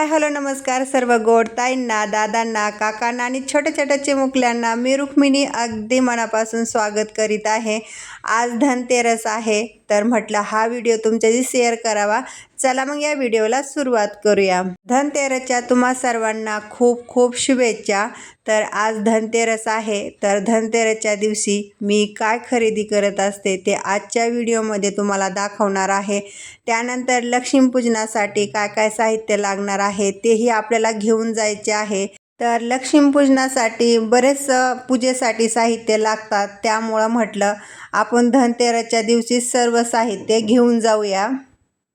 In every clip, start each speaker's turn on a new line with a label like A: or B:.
A: Hi hello नमस्कार सर्व गोड ताईंना दादांना काकांना आणि छोट्या छोट्या चिमुकल्यांना मी रुक्मिणी अगदी मनापासून स्वागत करीत आहे. आज धनतेरस आहे तर म्हटलं हा व्हिडिओ तुमच्याशी शेअर करावा. चला मग या व्हिडिओला सुरुवात करूया. धनतेरसच्या तुम्हा सर्वांना खूप खूप शुभेच्छा. तर आज धनतेरस आहे तर धनतेरसच्या दिवशी मी काय खरेदी करत असते ते आजच्या व्हिडिओमध्ये तुम्हाला दाखवणार आहे. त्यानंतर लक्ष्मीपूजनासाठी काय काय साहित्य लागणार आहे तेही आपल्याला घेऊन जायचे आहे. तर लक्ष्मीपूजनासाठी बरेच पूजेसाठी साहित्य लागतात. त्यामुळं म्हटलं आपण धनतेरसच्या दिवशी सर्व साहित्य घेऊन जाऊया.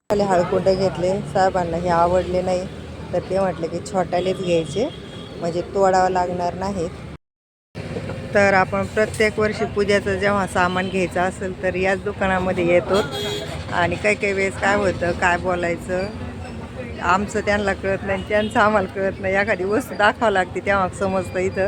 B: आले हळकुंडे घेतले. साहेबांना हे आवडले नाही. तर ते म्हटलं की छोट्यालेच घ्यायचे. म्हणजे तोडावं लागणार नाहीत. तर आपण प्रत्येक वर्षी पूजेचं जेव्हा सामान घ्यायचं असेल तर याच दुकानामध्ये येतो. आणि काही काही वेळेस काय होतं काय बोलायचं? आमचं त्यांना कळत नाही त्यांचं आम्हाला कळत नाही. एखादी वस्तू दाखवावं लागते तेव्हा समजतं इथं.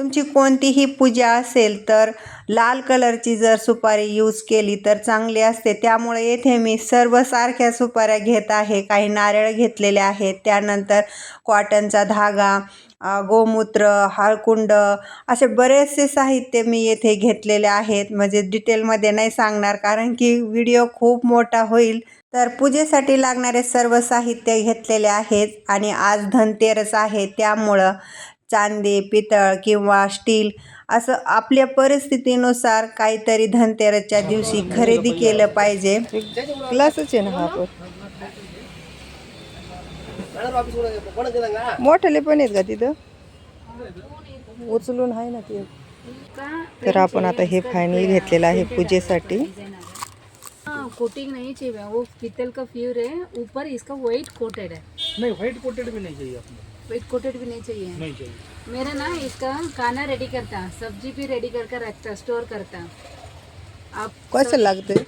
A: तुमची कोणतीही पूजा असेल तर लाल कलरची जर सुपारी यूज केली तर चांगली असते. त्यामुळे येथे मी सर्व सारख्या सुपाऱ्या घेत आहे. काही नारळ घेतलेले आहेत. त्यानंतर कॉटनचा धागा गोमूत्र हळकुंड असे बरेचसे साहित्य मी येथे घेतलेले आहेत. म्हणजे डिटेलमध्ये नाही सांगणार कारण की व्हिडिओ खूप मोठा होईल. तर पूजेसाठी लागणारे सर्व साहित्य घेतलेले आहेत आणि आज धनतेरस आहे. त्यामुळं चांदी पितळ किंवा स्टील असं आपल्या परिस्थितीनुसार काहीतरी धनतेरसच्या दिवशी खरेदी केलं पाहिजे.
B: ग्लासच आहे ना हा पण. मोठ्याले पण आहेत का तिथं? उचलून आहे ना ते. तर आपण आता हे फायनल घेतलेलं आहे पूजेसाठी.
C: हाँ कोटिंग नहीं चाहिए वो पीतल का फ्यूर है ऊपर इसका वाइट कोटेड है
D: नहीं व्हाइट कोटेड भी नहीं चाहिए अपने
C: कोटेड भी नहीं चाहिए।
D: नहीं चाहिए।
C: मेरा ना इसका खाना रेडी करता सब्ज़ी भी रेडी करके रखता स्टोर करता। आप
B: कसं लागतंय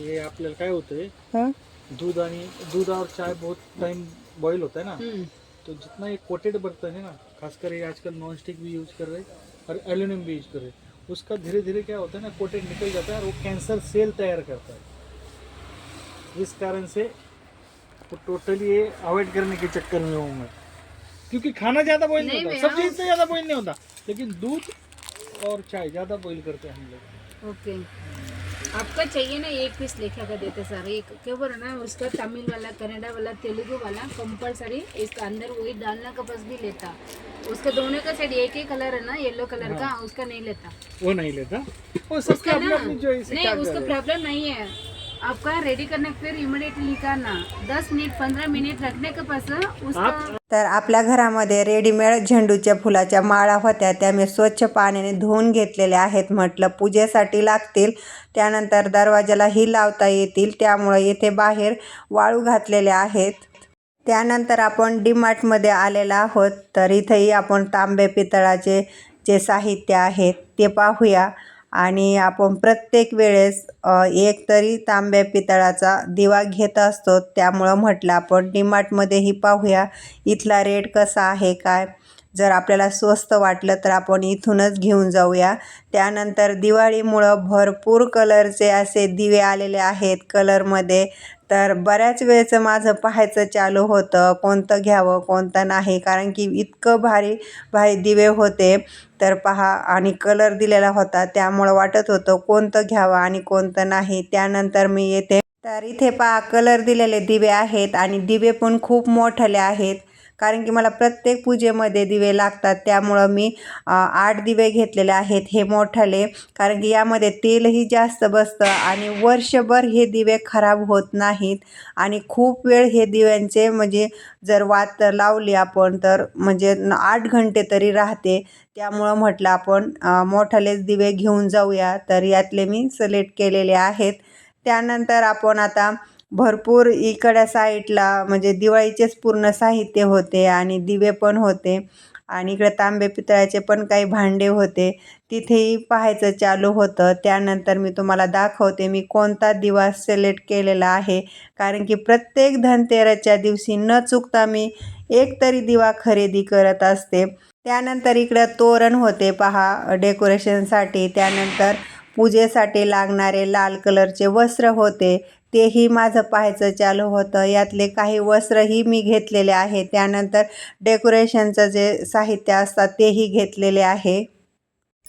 D: ये आपल्याला काय होतंय
B: हाँ?
D: दूध आणि दूध और चाय बहुत टाइम बॉईल होता है ना।
C: हम्म,
D: तो जितना ये कोटेड बर्तन है ना खासकर ये आजकल नॉन स्टिक भी यूज़ कर रहे और एल्यूमिनियम भी यूज़ कर रहे हैं उसका धीरे धीरे क्या होता है ना कोटेड निकल जाता है और वो कैंसर सेल तैयार करता है। इस कारण से वो टोटली ये अवॉइड करने के चक्कर में हूँ मैं। क्योंकि खाना ज़्यादा बॉईल नहीं होता। सब्ज़ी इतना ज़्यादा बॉईल नहीं होता। लेकिन दूध और चाय ज़्यादा बॉईल करते हैं हम लोग।
C: ओके आपका चाहिए ना एक पीस लेखा का देते सर एक क्या बोला ना उसका तमिल वाला कन्नड़ा वाला तेलुगु वाला कंपलसरी इसका अंदर वही डालना का बस भी लेता। उसका दोनों का साइड एक ही कलर है ना येलो कलर का उसका नहीं लेता।
D: वो नहीं लेता। वो सबके
C: उसका ना नहीं उसका प्रॉब्लम नहीं है। आपका रेडी करने के फिर इमिडिएटली निकालना दस मिनट पंद्रह मिनट रखने के पास उसका
A: तर आपल्या घरामध्ये रेडीमेड झेंडूच्या फुलाच्या माळा होत्या. त्या मी स्वच्छ पाण्याने धुवून घेतलेल्या आहेत. म्हटलं पूजेसाठी लागतील. त्यानंतर दरवाजालाही लावता येतील. त्यामुळं येथे बाहेर वाळू घातलेल्या आहेत. त्यानंतर आपण डीमार्टमध्ये आलेलो आहोत. तर इथेही आपण तांबे पितळाचे जे साहित्य आहेत ते पाहूया. आणि आपण प्रत्येक वेळेस एक तरी तांब्या पितळाचा दिवा घेत असतो. त्यामुळं म्हटलं आपण डीमार्टमध्येही पाहूया इथला रेट कसा आहे काय? जर आपल्याला स्वस्त वाटलं तर आपण इथूनच घेऊन जाऊया. त्यानंतर दिवाळीमुळं भरपूर कलरचे असे दिवे आलेले आहेत कलरमध्ये. तर बऱ्याच वेळचं माझं पाहायचं चालू होतं. कोणतं घ्यावं कोणतं नाही. कारण की इतकं भारी भारी दिवे होते. तर पहा आणि कलर दिलेला होता. त्यामुळं वाटत होतं कोणतं घ्यावं आणि कोणतं नाही. त्यानंतर मी येते. तर इथे पहा कलर दिलेले दिवे आहेत. आणि दिवे पण खूप मोठले आहेत. कारण की मला प्रत्येक पूजेमध्ये दिवे लागतात त्यामुळं मी आठ दिवे घेतलेले आहेत हे मोठाले. कारण की यामध्ये तेलही जास्त बसतं आणि वर्षभर हे दिवे खराब होत नाहीत. आणि खूप वेळ हे दिव्यांचे म्हणजे जर वात लावली आपण तर म्हणजे आठ घंटे तरी राहते. त्यामुळं म्हटलं आपण मोठालेच दिवे घेऊन जाऊया. तर यातले मी सिलेक्ट केलेले आहेत. त्यानंतर आपण आता भरपूर इकडच्या साईडला म्हणजे दिवाळीचेच पूर्ण साहित्य होते आणि दिवे पण होते. आणि इकडे तांबे पितळाचे पण काही भांडे होते. तिथेही पाहायचं चालू होतं. त्यानंतर मी तुम्हाला दाखवते मी कोणता दिवा सिलेक्ट केलेला आहे. कारण की प्रत्येक धनतेरसच्या दिवशी न चुकता मी एक तरी दिवा खरेदी करत असते. त्यानंतर इकडं तोरण होते पहा डेकोरेशनसाठी त्यानंतर पूजेसाठी लागणारे लाल कलरचे वस्त्र होते. तेही माझं पाहायचं चालू होतं. यातले काही वस्त्रही मी घेतलेले आहे. त्यानंतर डेकोरेशनचं जे साहित्य असतात तेही घेतलेले आहे.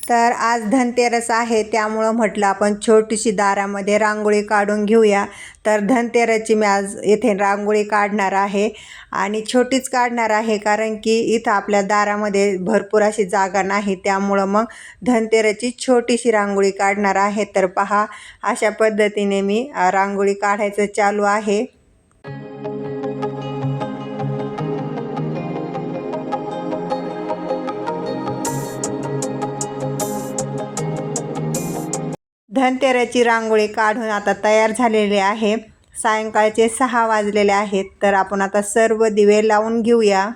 A: तर आज धनतेरस आहे त्यामुळं म्हटलं आपण छोटीशी दारामध्ये रांगोळी काढून घेऊया. तर धनतेरसची मी आज इथे रांगोळी काढणार आहे आणि छोटीच काढणार आहे कारण की इथं आपल्या दारामध्ये भरपूर अशी जागा नाही त्यामुळं मग धनतेरसची छोटीशी रांगोळी काढणार आहे. तर पहा अशा पद्धतीने मी रांगोळी काढायचं चालू आहे. धनतेरसची रांगोळी काढून आता तयार झालेली आहे. सायंकाळचे सहा वाजलेले आहेत तर आपण आता सर्व दिवे लावून घेऊया.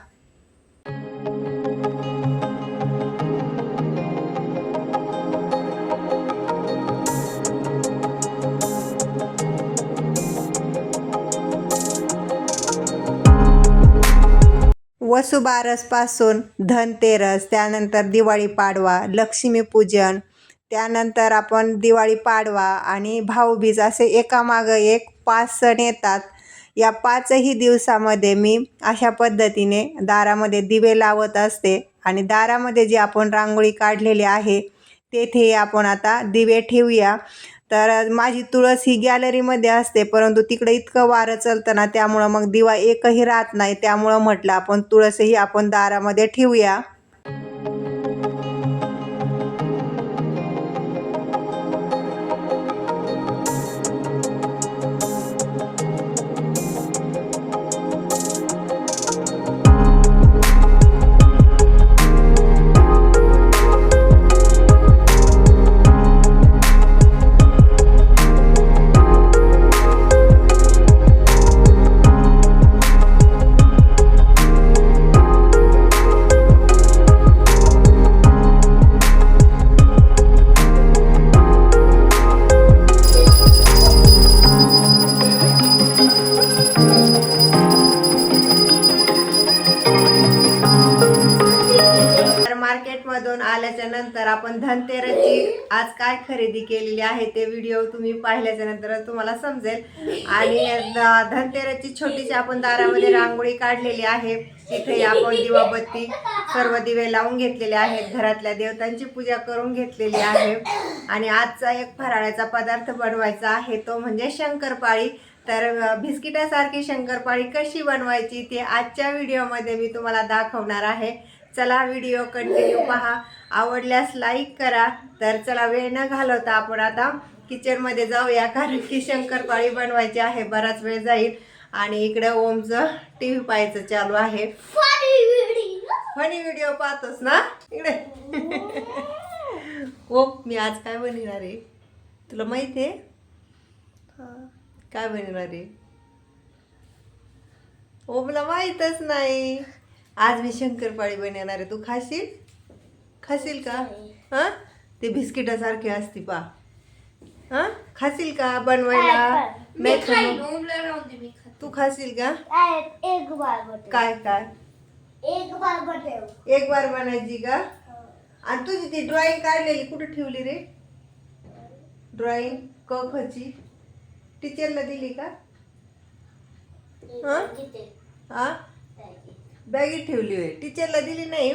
A: वसुबारसपासून धनतेरस त्यानंतर दिवाळी पाडवा लक्ष्मीपूजन त्यानंतर आपण दिवाळी पाडवा आणि भाऊबीज असे एकामागं एक पाच सण येतात. या पाचही दिवसामध्ये मी अशा पद्धतीने दारामध्ये दिवे लावत असते आणि दारामध्ये जी आपण रांगोळी काढलेली आहे तेथे आपण आता दिवे ठेवूया. तर माझी तुळस ही गॅलरीमध्ये असते परंतु तिकडे इतकं वारं चालतं ना त्यामुळं मग दिवा एकही राहत नाही. त्यामुळं म्हटलं आपण तुळसही आपण दारामध्ये ठेवूया. झाल्याच्यानंतर आपण धनतेरसची आज काय खरेदी केलेली आहे ते व्हिडिओ तुम्ही पाहिल्याच्या नंतर तुम्हाला समजेल. आणि धनतेरसची छोटीशी आपण दारामध्ये रांगोळी काढलेली आहे. तिथे आपण दिवाबत्ती सर्व दिवे लावून घेतलेले आहेत. घरातल्या देवतांची पूजा करून घेतलेली आहे. आणि आजचा एक फराळाचा पदार्थ बनवायचा आहे. तो म्हणजे शंकरपाळी. तर बिस्किटासारखी शंकरपाळी कशी बनवायची ते आजच्या व्हिडिओमध्ये मी तुम्हाला दाखवणार आहे. चला व्हिडिओ कंटिन्यू पहा. आवडल्यास लाईक करा. तर चला वेळ न घालवता आपण आता किचनमध्ये जाऊया. कारण की शंकरपाळी बनवायची आहे बराच वेळ जाईल. आणि इकडे ओमचं टी व्ही पाहायचं चालू आहे. फनी व्हिडिओ पाहतोस ना? इकडे. ओम मी आज काय बनवणार आहे? तुला माहिती आहे? काय बनवणार आहे? ओमला माहीतच नाही. आज मी शंकरपाळी बनवणार आहे. तू खाशील? खाशील का? हां? ते बिस्किटासारखी असती पा. हां? खाशील का बनवायला? नाही खाऊ. तू खाशील का?
E: एक बार
A: काय काय?
E: एक बार बटे
A: एक बार बनायची का? आणि तुझी ती ड्रॉइंग काढलेली कुठे ठेवली रे? ड्रॉइंग क खची टीचरला दिली का? हा? हा? बॅगेत. ठेवली होय. टीचरला दिली नाही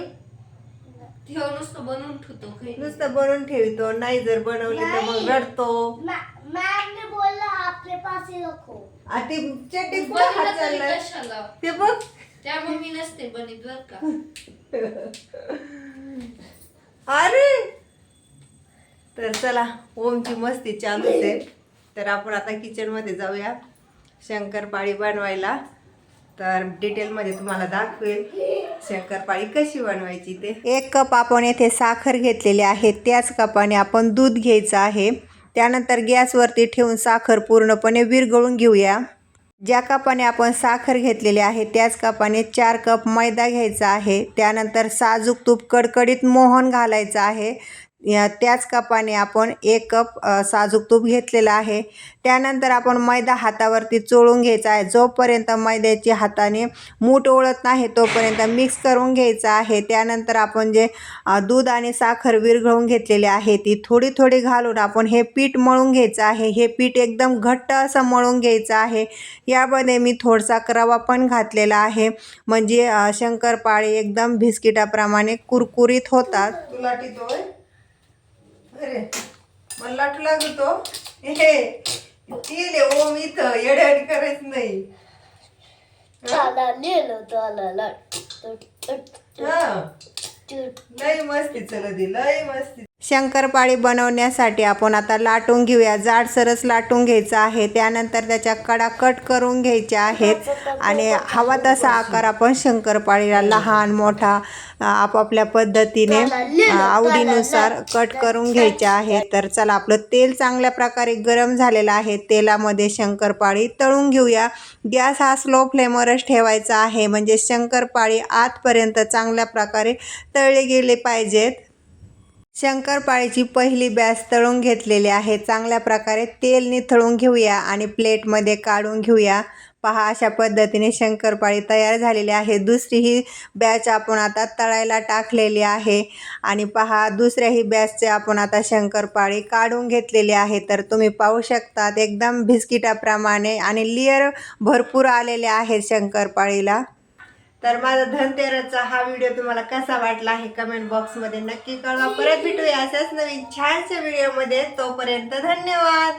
C: नुसतं बनवून ठेवतो
A: नुसतं बनवून ठेवतो. नाही जर बनवली तर मग रडतो.
E: मैम ने बोला आपके पास ही रखो.
A: आ ते चड्डी कुठं हात चाललाय ते बघ.
C: त्या मम्मी नसते बनीत बर का.
A: अरे! तर चला ओमची मस्ती चालूच आहे. तर आपण आता किचनमध्ये जाऊया. शंकरपाळी बनवायला. तर डिटेलमध्ये तुम्हाला दाखवेल. शंकरपाळी कशी बनवायची ते. एक कप आपण येथे साखर घेतलेली आहे त्याच कपाने आपण दूध घ्यायचं आहे. त्यानंतर गॅसवरती ठेवून साखर पूर्णपणे विरघळून घेऊया. ज्या कपाने आपण साखर घेतलेली आहे त्याच कपाने चार कप मैदा घ्यायचा आहे. त्यानंतर साजूक तूप कडकडीत मोहन घालायचं आहे. त्याच कपाने आपण एक कप साजूक तूप घेतलेलं आहे. त्यानंतर आपण मैदा हातावरती चोळून घ्यायचा आहे. जोपर्यंत मैद्याची हाताने मूठ ओळत नाही तोपर्यंत मिक्स करून घ्यायचं आहे. त्यानंतर आपण जे दूध आणि साखर विरघळून घेतलेली आहे ती थोडी थोडी घालून आपण हे पीठ मळून घ्यायचं आहे. हे पीठ एकदम घट्ट असं मळून घ्यायचं आहे. यामध्ये मी थोडासा रवा पण घातलेला आहे. म्हणजे शंकरपाळे शंकरपाळी एकदम बिस्किटाप्रमाणे कुरकुरीत होतात. तुला अरे मला लाटू लागतो. हे तेल आहे ओम इथं. येड्यावानी करायचं नाही.
E: चला नेलो चला
A: हा. लय मस्ती चलती लय मस्ती. शंकरपाळी बनवण्यासाठी आपण आता लाटून घेऊया. जाडसरच लाटून घ्यायचं आहे. त्यानंतर त्याच्या कडा कट करून घ्यायच्या आहेत. आणि हवा तसा आकार आपण शंकरपाळीला लहान मोठा आपापल्या पद्धतीने आवडीनुसार कट करून घ्यायचे आहे. तर चला आपलं तेल चांगल्या प्रकारे गरम झालेलं आहे. तेलामध्ये शंकरपाळी तळून घेऊया. गॅस हा स्लो फ्लेमवरच ठेवायचा आहे. म्हणजे शंकरपाळी आतपर्यंत चांगल्या प्रकारे तळले गेले पाहिजेत. शंकरपाळीची पहिली बॅच तळून घेतलेली आहे. चांगल्या प्रकारे तेल निथळून घेऊया आणि प्लेटमध्ये काढून घेऊया. पहा अशा पद्धतीने शंकरपाळी तयार झालेली आहे. दुसरी ही बॅच आपण आता तळायला टाकलेली आहे. आणि पहा दुसऱ्याही बॅचचे आपण आता शंकरपाळी काढून घेतलेली आहे. तर तुम्ही पाहू शकतात एकदम बिस्किटाप्रमाणे आणि लेअर भरपूर आलेले आहेत शंकरपाळीला. तर माझा धनतेरसचा हा व्हिडिओ तुम्हाला कसा वाटला आहे कमेंट बॉक्समध्ये नक्की कळवा. परत भेटूया अशाच नवीन छानशा व्हिडिओमध्ये तोपर्यंत धन्यवाद.